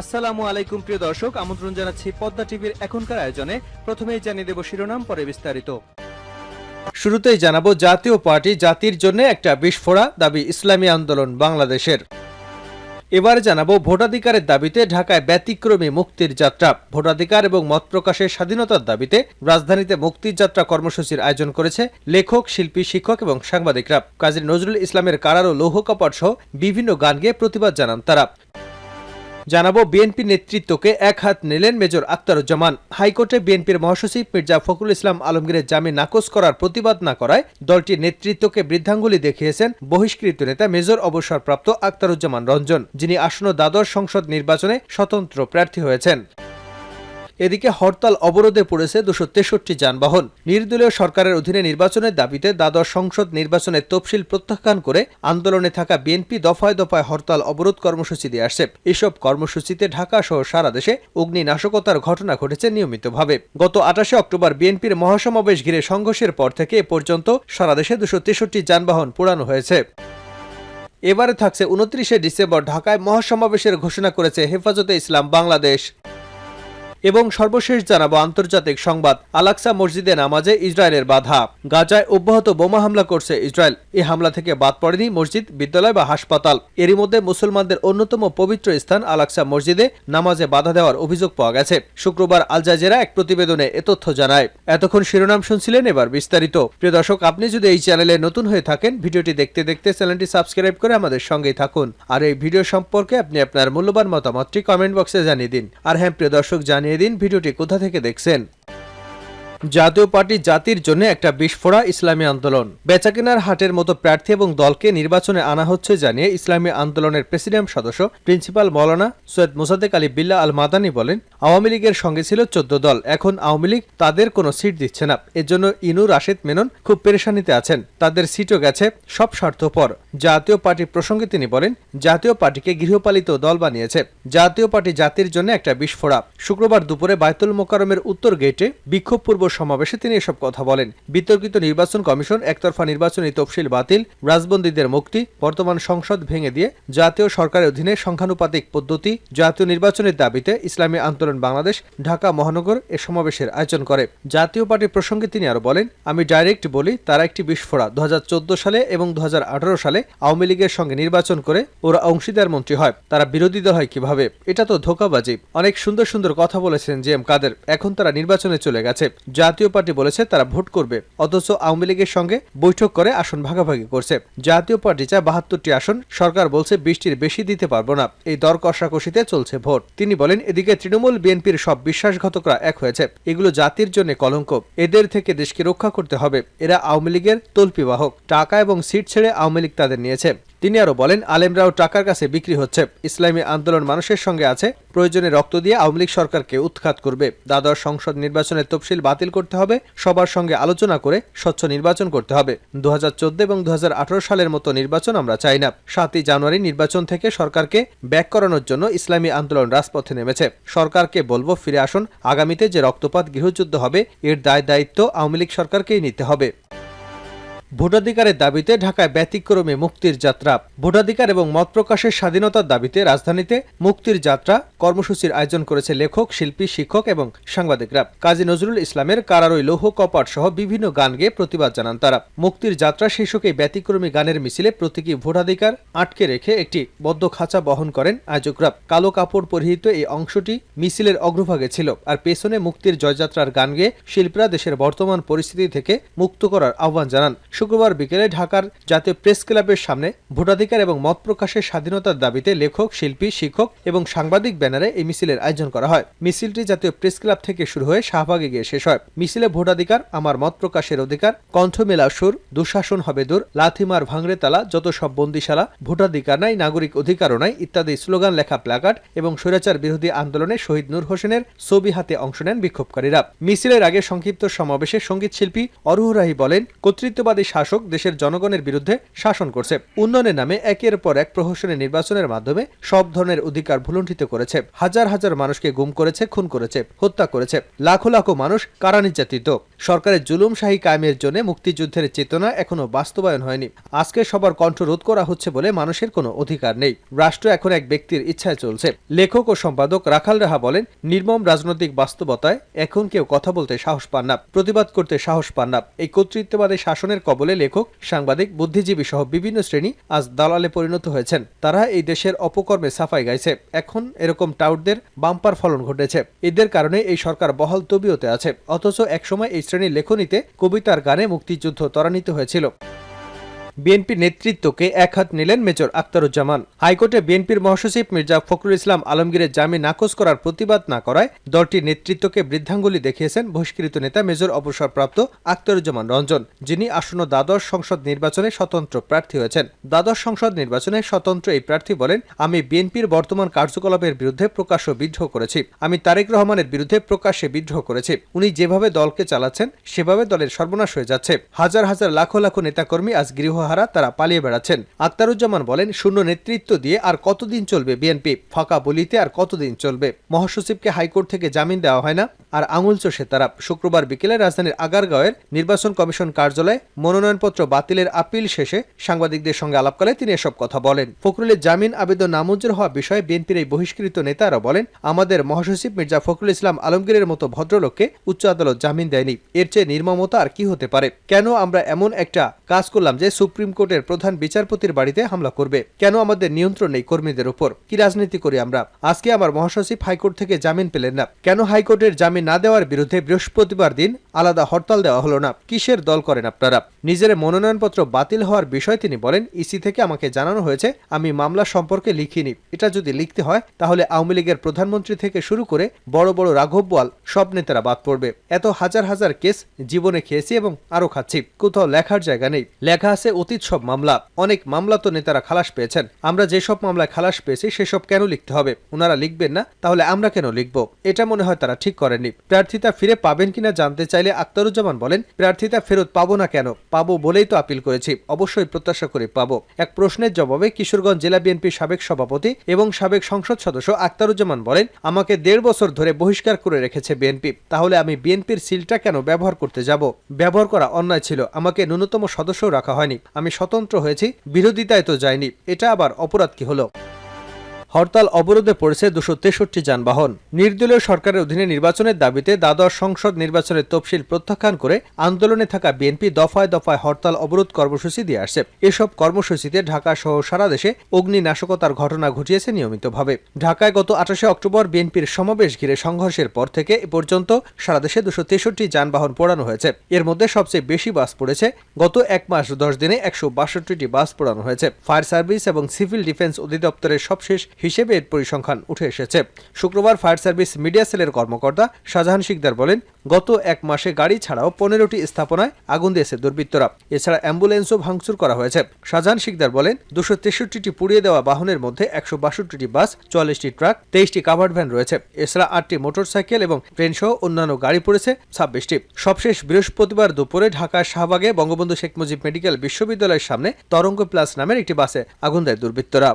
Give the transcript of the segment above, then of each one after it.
আসসালামু আলাইকুম, প্রিয় দর্শক। আমন্ত্রণ জানাচ্ছি পদ্মা টিভির এখনকার আয়োজনে। প্রথমেই জানিয়ে দেব শিরোনাম, পরে বিস্তারিত। শুরুতেই জানাব, জাতীয় পার্টি জাতির জন্য একটা বিস্ফোরা, দাবি ইসলামী আন্দোলন বাংলাদেশের। এবার জানাব, ভোটাধিকারের দাবিতে ঢাকায় ব্যতিক্রমী মুক্তির যাত্রা। ভোটাধিকার এবং মত প্রকাশের স্বাধীনতার দাবিতে রাজধানীতে মুক্তির যাত্রা কর্মসূচির আয়োজন করেছে লেখক, শিল্পী, শিক্ষক এবং সাংবাদিকরা। কাজী নজরুল ইসলামের কারার ও লৌহ কপাট সহ বিভিন্ন গান গেয়ে প্রতিবাদ জানান তারা। জানাব বিএনপি নেতৃত্বকে এক হাত নিলেন মেজর আক্তারুজ্জামান হাইকোর্টে বিএনপির মহাসচিব মির্জা ফখরুল ইসলাম আলমগীরের জামিন নাকচ করার প্রতিবাদ না করায় দলটির নেতৃত্বকে বৃদ্ধাঙ্গুলি দেখিয়েছেন বহিষ্কৃত নেতা মেজর অবসরপ্রাপ্ত আক্তারুজ্জামান রঞ্জন, যিনি আসন্ন দ্বাদশ সংসদ নির্বাচনে স্বতন্ত্র প্রার্থী হয়েছেন। এদিকে হরতাল অবরোধে পড়েছে দুশো তেষট্টি যানবাহন। নির্দলীয় সরকারের অধীনে নির্বাচনের দাবিতে দ্বাদশ সংসদ নির্বাচনের তফসিল প্রত্যাখ্যান করে আন্দোলনে থাকা বিএনপি দফায় দফায় হরতাল অবরোধ কর্মসূচি দিয়ে আসছে। এসব কর্মসূচিতে ঢাকা সহ সারা দেশে অগ্নি নাশকতার ঘটনা ঘটেছে নিয়মিতভাবে। গত আঠাশে অক্টোবর বিএনপির মহাসমাবেশ ঘিরে সংঘর্ষের পর থেকে এ পর্যন্ত সারা দেশে দুশো তেষট্টি যানবাহন পোড়ানো হয়েছে। এবারে থাকছে উনত্রিশে ডিসেম্বর ঢাকায় মহাসমাবেশের ঘোষণা করেছে হেফাজতে ইসলাম বাংলাদেশ। এবং সর্বশেষ জানাব আন্তর্জাতিক সংবাদ। আলাক্সা মসজিদে নামাজে ইসরায়েলের বাধা। গাজায় অব্যাহত বোমা হামলা করছে ইসরায়েল। এই হামলা থেকে বাদ পড়েনি মসজিদ, বিদ্যালয় বা হাসপাতাল। এরই মধ্যে মুসলমানদের অন্যতম পবিত্র স্থান আলাক্সা মসজিদে নামাজে বাধা দেওয়ার অভিযোগ পাওয়া গেছে। শুক্রবার আল জাজেরা এক প্রতিবেদনে এ তথ্য জানায়। এতক্ষণ শিরোনাম শুনছিলেন এবার বিস্তারিত। প্রিয় দর্শক, আপনি যদি এই চ্যানেলে নতুন হয়ে থাকেন, ভিডিওটি দেখতে দেখতে চ্যানেলটি সাবস্ক্রাইব করে আমাদের সঙ্গেই থাকুন। আর এই ভিডিও সম্পর্কে আপনি আপনার মূল্যবান মতামতটি কমেন্ট বক্সে জানিয়ে দিন। আর হ্যাঁ প্রিয় দর্শক, জানিয়ে দিন ভিডিওটি কোথা থেকে দেখছেন? জাতীয় পার্টি জাতির জন্য একটা বিস্ফোরা ইসলামী আন্দোলন। বেচাকেনার হাটের মতো প্রার্থী এবং দলকে নির্বাচনে আনা হচ্ছে জানিয়ে ইসলামী আন্দোলনের প্রেসিডেন্ট সদস্য প্রিন্সিপাল মৌলানা সৈয়দ মোসাদ্দেক আলী বিল্লা আল মাদানি বলেন, আওয়ামী লীগের সঙ্গে ছিল চোদ্দ দল। এখন আওয়ামী লীগ তাদের কোনো সিট দিচ্ছে না। এজন্য ইনু রাশেদ মেনন খুব পেরেশানিতে আছেন। তাদের সিটও গেছে সব স্বার্থপর। জাতীয় পার্টি প্রসঙ্গে তিনি বলেন, জাতীয় পার্টিকে গৃহপালিত দল বানিয়েছে। জাতীয় পার্টি জাতির জন্য একটা বিস্ফোরা। শুক্রবার দুপুরে বায়তুল মোকারমের উত্তর গেটে বিক্ষোভপূর্ব সমাবেশে তিনি এসব কথা বলেন। বিতর্কিত নির্বাচন কমিশন একতরফা নির্বাচনী তফসিল বাতিল, রাজবন্দীদের মুক্তি, বর্তমান সংসদ ভেঙে দিয়ে জাতীয় সরকারের অধীনে সংখ্যানুপাতিক পদ্ধতি, জাতীয় নির্বাচনের দাবিতে ইসলামী আন্দোলন বাংলাদেশ, ঢাকা মহানগর এ সমাবেশের আয়োজন করে। জাতীয় পার্টি প্রসঙ্গে তিনি আরও বলেন, আমি ডাইরেক্ট বলি, তারা একটি বিস্ফোরা দু হাজার চোদ্দ সালে এবং দু হাজার আঠারো সালে আওয়ামী লীগের সঙ্গে নির্বাচন করে ওরা অংশীদার মন্ত্রী হয়। তারা বিরোধী দল হয় কীভাবে? এটা তো ধোকাবাজি। অনেক সুন্দর সুন্দর কথা বলেছেন জি এম কাদের। এখন তারা নির্বাচনে চলে গেছে। জাতীয় পার্টি বলেছে তারা ভোট করবে, অথচ আওয়ামী লীগের সঙ্গে বৈঠক করে আসন ভাগাভাগি করছে। জাতীয় পার্টি চায় বাহাত্তরটি আসন, সরকার বলছে বৃষ্টির বেশি দিতে পারব না। এই দর কষাকষিতে চলছে ভোট। তিনি বলেন, এদিকে তৃণমূল বিএনপির সব বিশ্বাসঘাতকরা এক হয়েছে। এগুলো জাতির জন্য কলঙ্ক। এদের থেকে দেশকে রক্ষা করতে হবে। এরা আওয়ামী লীগের তল্পিবাহক। টাকা এবং সিট ছেড়ে আওয়ামী লীগ তাদের নিয়েছে। তিনি আরও বলেন, আলেমরাও টাকার কাছে বিক্রি হচ্ছে। ইসলামী আন্দোলন মানুষের সঙ্গে আছে, প্রয়োজনে রক্ত দিয়ে আওয়ামী লীগ সরকারকে উৎখাত করবে। দ্বাদশ সংসদ নির্বাচনের তফসিল বাতিল করতে হবে, সবার সঙ্গে আলোচনা করে স্বচ্ছ নির্বাচন করতে হবে। দু হাজার চোদ্দ এবং দু হাজার আঠারো সালের মতো নির্বাচন আমরা চাই না। সাতই জানুয়ারি নির্বাচন থেকে সরকারকে ব্যাক করানোর জন্য ইসলামী আন্দোলন রাজপথে নেমেছে। সরকারকে বলব, ফিরে আসুন। আগামীতে যে রক্তপাত গৃহযুদ্ধ হবে, এর দায় দায়িত্ব আওয়ামী লীগ সরকারকেই নিতে হবে। ভোটাধিকারের দাবিতে ঢাকায় ব্যতিক্রমে মুক্তির যাত্রা। ভোটাধিকার এবং মত প্রকাশের স্বাধীনতার দাবিতে রাজধানীতে মুক্তির যাত্রা কর্মসূচির আয়োজন করেছে লেখক, শিল্পী, শিক্ষক এবং সাংবাদিকরা। কাজী নজরুল ইসলামের কারারই লৌহ কপাট সহ বিভিন্ন গান গেয়ে প্রতিবাদ জানান তারা। মুক্তির যাত্রা শীর্ষকে ব্যতিক্রমী গানের মিছিলে প্রতীকী ভোটাধিকার আটকে রেখে একটি বদ্ধ খাঁচা বহন করেন আয়োজকরা। কালো কাপড় পরিহিত এই অংশটি মিছিলের অগ্রভাগে ছিল আর পেছনে মুক্তির জয়যাত্রার গান গেয়ে শিল্পীরা দেশের বর্তমান পরিস্থিতি থেকে মুক্ত করার আহ্বান জানান। শুক্রবার বিকেলে ঢাকার জাতীয় প্রেস ক্লাবের সামনে ভোটাধিকার এবং মত প্রকাশের স্বাধীনতার দাবিতে লেখক, শিল্পী, শিক্ষক এবং সাংবাদিক ব্যানারে এই মিছিলের আয়োজন করা হয়। মিছিলটি জাতীয় প্রেস ক্লাব থেকে শুরু হয়ে শাহবাগে গিয়ে শেষ হয়। মিছিলে ভোটাধিকার, আমার মত প্রকাশের অধিকার, কণ্ঠ মেলা সুর, দুঃশাসন হবে দূর লাথিমার ভাঙড়ে তালা, যত সব বন্দিশালা, ভোটাধিকার নাই, নাগরিক অধিকারও নাই ইত্যাদি স্লোগান লেখা প্ল্যাকার্ড এবং স্বৈরাচার বিরোধী আন্দোলনে শহীদ নূর হোসেনের ছবি হাতে অংশ নেন বিক্ষোভকারীরা। মিছিলের আগে সংক্ষিপ্ত সমাবেশে সংগীত শিল্পী অরুহ রাহি বলেন, কর্তৃত্ববাদী শাসক দেশের জনগণের বিরুদ্ধে শাসন করছে। উন্নয়নের নামে একের পর এক প্রহসনের নির্বাচনের মাধ্যমে সব ধরনের অধিকার ভুলুণ্ঠিত করেছে। হাজার হাজার মানুষকে গুম করেছে, খুন করেছে, হত্যা করেছে। লাখো লাখো মানুষ কারা নির্যাতিত সরকারের জুলুম শাহী কায়েমের জন্য মুক্তিযুদ্ধের চেতনা এখনও বাস্তবায়ন হয়নি। আজকে সবার কণ্ঠ রোধ করা হচ্ছে বলে মানুষের কোনো অধিকার নেই। রাষ্ট্র এখন এক ব্যক্তির ইচ্ছায় চলছে। লেখক ও সম্পাদক রাখাল রাহা বলেন, নির্মম রাজনৈতিক বাস্তবতায় এখন কেউ কথা বলতে সাহস পান না, প্রতিবাদ করতে সাহস পান না। এই কর্তৃত্ববাদী শাসনের কবলে লেখক, সাংবাদিক, বুদ্ধিজীবী সহ বিভিন্ন শ্রেণি আজ দালালে পরিণত হয়েছেন। তারা এই দেশের অপকর্মে সাফাই গাইছে। এখন এরকম টাউটদের বাম্পার ফলন ঘটেছে। এদের কারণে এই সরকার বহাল তবিয়তে আছে। অথচ একসময় এই শ্রেণির লেখনীতে কবিতার গানে মুক্তিযুদ্ধ ত্বরান্বিত হয়েছিল। বিএনপি নেতৃত্বকে এক হাত নিলেন মেজর আক্তারুজ্জামান হাইকোর্টে বিএনপির মহাসচিব মির্জা ফখরুল ইসলাম আলমগীরের জামিন নাকচ করার প্রতিবাদ না করায় দলটির নেতৃত্বকে বৃদ্ধাঙ্গুলি দেখিয়েছেন বহিষ্কৃত নেতা মেজর অবসরপ্রাপ্ত আক্তারুজ্জামান রঞ্জন, যিনি আসন্ন দ্বাদশ সংসদ নির্বাচনে স্বতন্ত্র প্রার্থী হয়েছেন। দ্বাদশ সংসদ নির্বাচনে স্বতন্ত্র এই প্রার্থী বলেন, আমি বিএনপির বর্তমান কার্যকলাপের বিরুদ্ধে প্রকাশ্য বিদ্রোহ করেছি। আমি তারেক রহমানের বিরুদ্ধে প্রকাশ্যে বিদ্রোহ করেছি। উনি যেভাবে দলকে চালাচ্ছেন, সেভাবে দলের সর্বনাশ হয়ে যাচ্ছে। হাজার হাজার লাখো লাখো নেতাকর্মী আজ গৃহহারা তারা পালিয়ে বেড়াচ্ছেন। আক্তারুজ্জামান বলেন, শূন্য নেতৃত্ব দিয়ে আর কতদিন চলবে বিএনপি? ফাঁকা বলিতে আর কতদিন চলবে? মহাসচিবকে হাইকোর্ট থেকে জামিন দেওয়া হয় না? আর আঙুল চষে তারা। শুক্রবার বিকেলে রাজধানীর আগারগাঁওয়ের নির্বাচন কমিশন কার্যালয়ে মনোনয়নপত্র বাতিলের আপিল শেষে সাংবাদিকদের সঙ্গে আলাপকালে তিনি এসব কথা বলেন। ফখরুলের জামিন আবেদন নামঞ্জুর হওয়া বিষয়ে বিএনপির এই বহিষ্কৃত নেতারা বলেন, আমাদের মহাসচিব মির্জা ফখরুল ইসলাম আলমগীরের মতো ভদ্রলোককে উচ্চ আদালত জামিন দেয়নি। এর চেয়ে নির্মমতা আর কি হতে পারে? কেন আমরা এমন একটা কাজ করলাম যে সুপ্রিম কোর্টের প্রধান বিচারপতির বাড়িতে হামলা করবে। কেন আমাদের নিয়ন্ত্রণ নেই কর্মীদের উপর? কি রাজনীতি করি আমরা? আজকে আমার মহাসচিব হাইকোর্ট থেকে জামিন পেলেন না। কেন হাইকোর্টের জামিন না দেওয়ার বিরুদ্ধে বৃহস্পতিবার দিন আলাদা হরতাল দেওয়া হলো না? কিসের দল করেন আপনারা? নিজের মনোনয়নপত্র বাতিল হওয়ার বিষয় তিনি বলেন, ইসি থেকে আমাকে জানানো হয়েছে, আমি মামলা সম্পর্কে লিখিনি। এটা যদি লিখতে হয়, তাহলে আওয়ামী লীগের প্রধানমন্ত্রী থেকে শুরু করে বড় বড় রাঘব বোয়াল সব নেতারা বাদ পড়বে। এত হাজার হাজার কেস জীবনে খেয়েছি এবং আরও খাচ্ছি। কোথাও লেখার জায়গা নেই। লেখা আছে অতীত সব মামলা। অনেক মামলা তো নেতারা খালাস পেয়েছেন। আমরা যেসব মামলায় খালাস পেয়েছি সেসব কেন লিখতে হবে? ওনারা লিখবেন না? তাহলে আমরা কেন লিখব? এটা মনে হয় তারা ঠিক করেননি। প্রার্থিতা ফিরে পাবেন কিনা জানতে চাইলে আক্তারুজ্জামান বলেন, প্রার্থিতা ফেরত পাবো না কেন? পাবো বলেই তো আপিল করেছি। অবশ্যই প্রত্যাশা করে পাবো। এক প্রশ্নের জবাবে কিশোরগঞ্জ জেলা বিএনপির সাবেক সভাপতি এবং সাবেক সংসদ সদস্য আক্তারুজ্জামান বলেন, আমাকে দেড় বছর ধরে বহিষ্কার করে রেখেছে বিএনপি। তাহলে আমি বিএনপির সিলটা কেন ব্যবহার করতে যাব? ব্যবহার করা অন্যায় ছিল। আমাকে ন্যূনতম সদস্যও রাখা হয়নি। আমি স্বতন্ত্র হয়েছি বিরোধিতায় তো যায়নি এটা আবার অপরাধ কি হলো? হরতাল অবরোধে পড়েছে দুশো তেষট্টি যানবাহন। নির্দলীয় সরকারের অধীনে নির্বাচনের দাবিতে দ্বাদশ সংসদ নির্বাচনের তফসিল প্রত্যাখ্যান করে আন্দোলনে থাকা বিএনপি দফায় দফায় হরতাল অবরোধ কর্মসূচি দিয়ে আসছে। এসব কর্মসূচিতে ঢাকা সহ সারা দেশে অগ্নি নাশকতার ঘটনা ঘটিয়েছে নিয়মিতভাবে। ঢাকায় গত আঠাশে অক্টোবর বিএনপির সমাবেশ ঘিরে সংঘর্ষের পর থেকে এ পর্যন্ত সারা দেশে দুশো তেষট্টি যানবাহন পোড়ানো হয়েছে। এর মধ্যে সবচেয়ে বেশি বাস পড়েছে। গত এক মাস দশ দিনে একশো বাষট্টিটি বাস পোড়ানো হয়েছে। ফায়ার সার্ভিস এবং সিভিল ডিফেন্স অধিদপ্তরের সবশেষ হিসেবে এর পরিসংখ্যান উঠে এসেছে। শুক্রবার ফায়ার সার্ভিস মিডিয়া সেলের কর্মকর্তা শাহজাহান শিকদার বলেন, গত এক মাসে গাড়ি ছাড়াও পনেরোটি স্থাপনায় আগুন দিয়েছে দুর্বৃত্তরা। এছাড়া অ্যাম্বুলেন্সও ভাঙচুর করা হয়েছে। শাহজাহান শিকদার বলেন, দুশো তেষট্টিটি পুড়িয়ে দেওয়া বাহনের মধ্যে একশো বাষট্টিটি বাস, চুয়াল্লিশটি ট্রাক, তেইশটি কাভার্ড ভ্যান রয়েছে। এছাড়া আটটি মোটরসাইকেল এবং ট্রেন সহ অন্যান্য গাড়ি পড়েছে, ছাব্বিশটি। সবশেষ বৃহস্পতিবার দুপুরে ঢাকার শাহবাগে বঙ্গবন্ধু শেখ মুজিব মেডিকেল বিশ্ববিদ্যালয়ের সামনে তরঙ্গ প্লাস নামের একটি বাসে আগুন দেয় দুর্বৃত্তরা।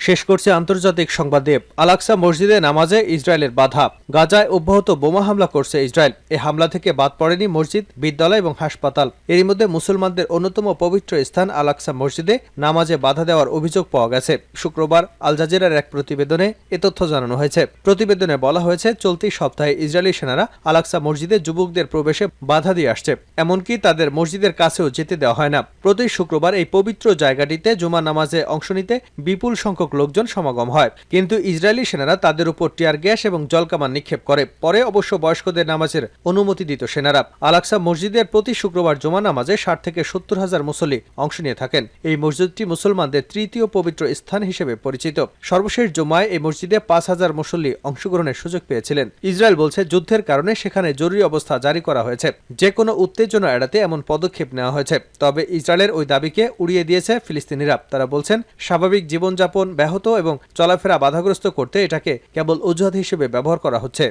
শেষ করছে আন্তর্জাতিক সংবাদে আলাক্সা মসজিদে নামাজে ইসরায়েলের বাধা। গাজায় অব্যাহত বোমা হামলা করছে ইসরায়েল। এ হামলা থেকে বাদ পড়েনি মসজিদ, বিদ্যালয় এবং হাসপাতাল। এরই মধ্যে মুসলমানদের অন্যতম পবিত্র স্থান আলাক্সা মসজিদে নামাজে বাধা দেওয়ার অভিযোগ পাওয়া গেছে। শুক্রবার আল জাজিরার এক প্রতিবেদনে এ তথ্য জানানো হয়েছে। প্রতিবেদনে বলা হয়েছে, চলতি সপ্তাহে ইসরায়েলি সেনারা আলাক্সা মসজিদে যুবকদের প্রবেশে বাধা দিয়ে আসছে। এমনকি তাদের মসজিদের কাছেও যেতে দেওয়া হয় না। প্রতি শুক্রবার এই পবিত্র জায়গাটিতে জুমা নামাজে অংশ নিতে বিপুল সংখ্যক লোকজন সমাগম হয়। কিন্তু ইসরায়েলি সেনারা তাদের উপর টিয়ার গ্যাস এবং জলকামান নিক্ষেপ করে। পরে অবশ্য বয়স্কদের নামাজের অনুমতি দিত সেনারা। আলাক্সা মসজিদের প্রতি শুক্রবার জমা নামাজে ষাট থেকে সত্তর হাজার মুসল্লি অংশ নিয়ে থাকেন। এই মসজিদটি মুসলমানদের তৃতীয় পবিত্র স্থান হিসেবে পরিচিত। সর্বশেষ জমায় এই মসজিদে পাঁচ হাজার মুসল্লি অংশগ্রহণের সুযোগ পেয়েছিলেন। ইসরায়েল বলছে, যুদ্ধের কারণে সেখানে জরুরি অবস্থা জারি করা হয়েছে। যে কোনো উত্তেজনা এড়াতে এমন পদক্ষেপ নেওয়া হয়েছে। তবে ইসরায়েলের ওই দাবিকে উড়িয়ে দিয়েছে ফিলিস্তিনিরা। তারা বলছেন, স্বাভাবিক জীবনযাপন ব্যাহত এবং চলাফেরা বাধাগ্রস্ত করতে এটাকে কেবল অজুহাত হিসেবে ব্যবহার করা হচ্ছে।